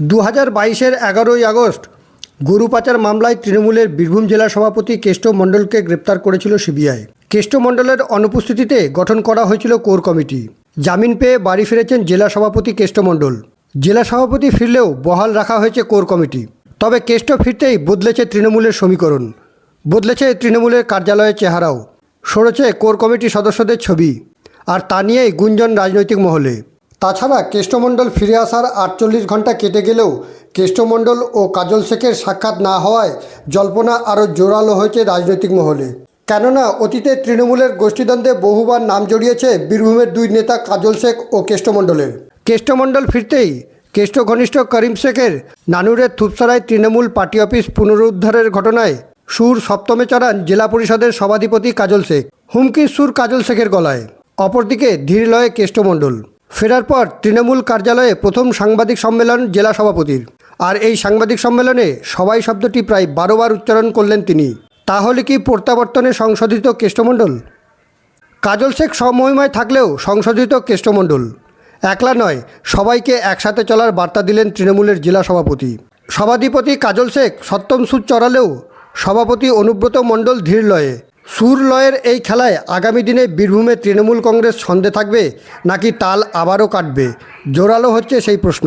দু হাজার বাইশের এগারোই আগস্ট গরু পাচার মামলায় তৃণমূলের বীরভূম জেলা সভাপতি কেষ্ট মণ্ডলকে গ্রেপ্তার করেছিল সিবিআই। কেষ্ট মণ্ডলের অনুপস্থিতিতে গঠন করা হয়েছিল কোর কমিটি। জামিন পেয়ে বাড়ি ফিরেছেন জেলা সভাপতি কেষ্ট মণ্ডল। জেলা সভাপতি ফিরলেও বহাল রাখা হয়েছে কোর কমিটি। তবে কেষ্ট ফিরতেই বদলেছে তৃণমূলের সমীকরণ। বদলেছে তৃণমূলের কার্যালয়ের চেহারাও। সরেছে কোর কমিটি সদস্যদের ছবি। আর তা নিয়েই গুঞ্জন রাজনৈতিক মহলে। তাছাড়া কেষ্টমণ্ডল ফিরে আসার আটচল্লিশ ঘণ্টা কেটে গেলেও কেষ্টমণ্ডল ও কাজল শেখের সাক্ষাৎ না হওয়ায় জল্পনা আরও জোরালো হয়েছে রাজনৈতিক মহলে। কেননা অতীতে তৃণমূলের গোষ্ঠীদ্বন্দ্বে বহুবার নাম জড়িয়েছে বীরভূমের দুই নেতা কাজল শেখ ও কেষ্টমণ্ডলের। কেষ্টমণ্ডল ফিরতেই কেষ্ট ঘনিষ্ঠ করিম শেখের নানুরের থুপসারায় তৃণমূল পার্টি অফিস পুনরুদ্ধারের ঘটনায় সুর সপ্তমে চড়ান জেলা পরিষদের সভাধিপতি কাজল শেখ। হুমকির সুর কাজল শেখের গলায়। অপরদিকে ধীর লয়ে কেষ্টমণ্ডল ফেরার পর তৃণমূল কার্যালয়ে প্রথম সাংবাদিক সম্মেলন জেলা সভাপতির। আর এই সাংবাদিক সম্মেলনে সবাই শব্দটি প্রায় বারোবার উচ্চারণ করলেন তিনি। তাহলে কি প্রত্যাবর্তনে সংশোধিত কেষ্টমণ্ডল? কাজল শেখ সমমহিমায় থাকলেও সংশোধিত কেষ্টমণ্ডল। একলা নয়, সবাইকে একসাথে চলার বার্তা দিলেন তৃণমূলের জেলা সভাপতি। সভাধিপতি কাজল শেখ সত্যম সুদ চড়ালেও সভাপতি অনুব্রত মণ্ডল ধীর লয়ে। সুর লয়ের এই খেলায় আগামী দিনে বীরভূমে তৃণমূল কংগ্রেস ছন্দে থাকবে নাকি তাল আবারও কাটবে? জোরালো হচ্ছে সেই প্রশ্ন।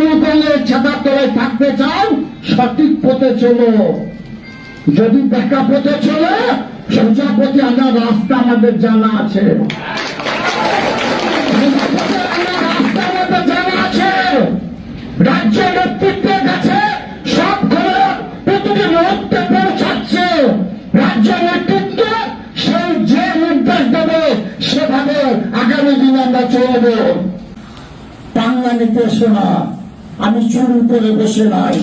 তলায় থাকতে চাও, সঠিক পথে চলো। যদি দেখা পথে চলে, সোজা পথে আমরা রাস্তা আমাদের জানা আছে। রাজ্য নেতৃত্বের কাছে সব প্রতিটি পৌঁছাচ্ছে। রাজ্য নেতৃত্ব সেই যে নির্দেশ দেবে, সেভাবে আগামী দিনে আমরা চলব। বাংলা নিতে এসো না আমি চুরি করে বসে নাই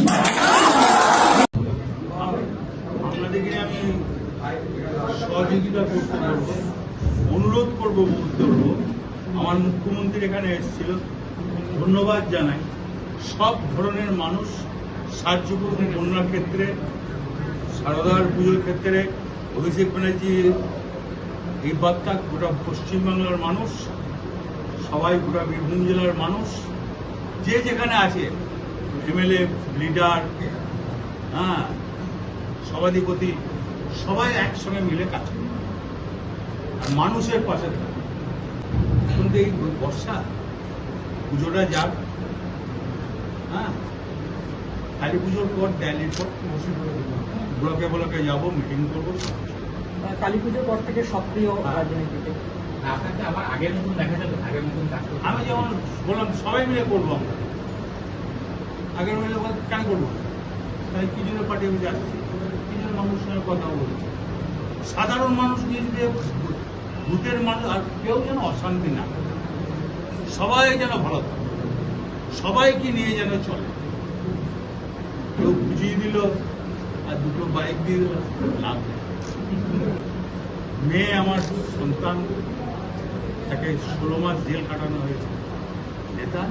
সহযোগিতা করতে পারব, অনুরোধ করব আমার মুখ্যমন্ত্রী এখানে এসেছিল, ধন্যবাদ জানাই। সব ধরনের মানুষ সাহায্য করুন বন্যার ক্ষেত্রে, সারদার পুজোর ক্ষেত্রে, অভিষেক ব্যানার্জি এই বার্তা গোটা পশ্চিমবাংলার মানুষ, সবাই গোটা বীরভূম জেলার মানুষ যে যেখানে আছে এমএলএ লিডার হ্যাঁ সভাধিপতি সবাই একসঙ্গে মিলে কাজ করে। আর মানুষের পাশে থাকে। এখন তো এই বর্ষা পুজোটা যাক হ্যাঁ কালী পুজোর পর দিল্লির পর ব্লকে ব্লকে যাব মিটিং করব কালী পুজোর পর থেকে সক্রিয় হ্যাঁ। রাজনীতিতে। আপনাকে আবার আগের মতন দেখা যাবে আগের মতন কাজ আমি যেমন বললাম সবাই মিলে করব আমরা। আগের মিলে কেন করব? তাহলে কি জন্য পার্টি আমি যাচ্ছি? কি জন্য মানুষের সঙ্গে কথা বলছি সাধারণ মানুষ নিয়ে ভূতের মানুষ আর কেউ যেন অশান্তি না সবাই যেন ভালো থাকে। সবাইকে নিয়ে যেন চলে। কেউ বুঝিয়ে দিল আর দুটো বাইক দিয়ে দিল লাভ নেই। মেয়ে আমার সন্তান। তাকে ষোলো মাস জেল কাটানো হয়েছে। নেতা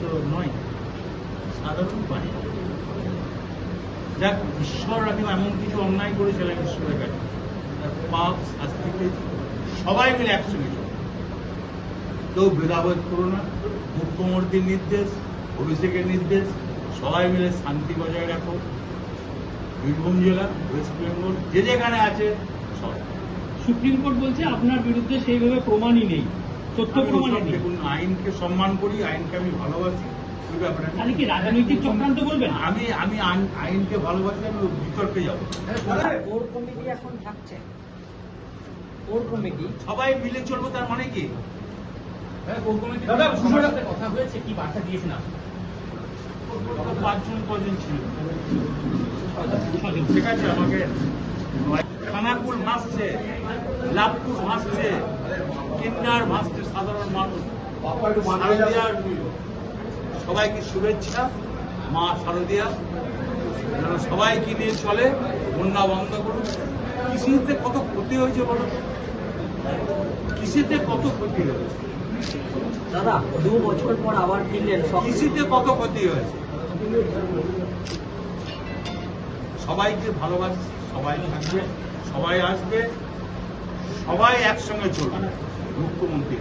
তো নয়, সাধারণ বাণী। যাক, ঈশ্বর রাখেন, এমন কিছু অন্যায় করেছিলেন ঈশ্বরের কাছে। পাপ, শাস্তি সবাই মিলে একসঙ্গে কেউ ভেদাভেদ করো না। মুখ্যমন্ত্রীর নির্দেশ, অভিষেকের নির্দেশ, সবাই মিলে শান্তি বজায় রাখো। বীরভূম জেলা, ওয়েস্ট বেঙ্গল, যে যেখানে আছে, সব। সুপ্রিম কোর্ট বলছে আপনার বিরুদ্ধে সেইভাবে প্রমাণই নেই তথ্য আমি প্রমাণই নেই। দেখুন আইনকে সম্মান করি আইনকে আমি ভালোবাসি ওই ব্যাপারে আমি- তাহলে কি রাজনৈতিক চক্রান্ত বলবেন আমি আমি আইনকে ভালোবাসি আমি বিতর্কে যাব। কোর কমিটি এখন থাকছে। Core committee? সবাই মিলে চলবো তার মানে কি? হ্যাঁ, কোর কমিটির সবার সাথে কথা হয়েছে কি বার্তা দিয়েছেন আপনি? পাঁচজন কজন ছিল। ঠিক আছে আমাকে খানাকুল ভাসছে লাভপুর ভাসছে কিন্নার ভাসছে সাধারণ মানুষ। শারদিয়ার সবাইকে শুভেচ্ছা মা শারদিয়া। যেন সবাইকে নিয়ে চলে বন্যা বন্ধ করুন। কৃষিতে কত ক্ষতি হয়েছে বলো? কৃষিতে কত ক্ষতি হয়েছে? দাদা দু বছর পর আবার ফিরলেন কৃষিতে কত ক্ষতি হয়েছে? সবাইকে ভালোবাসি সবাই থাকবে। সবাই আসবে সবাই একসঙ্গে চলবে। মুখ্যমন্ত্রী।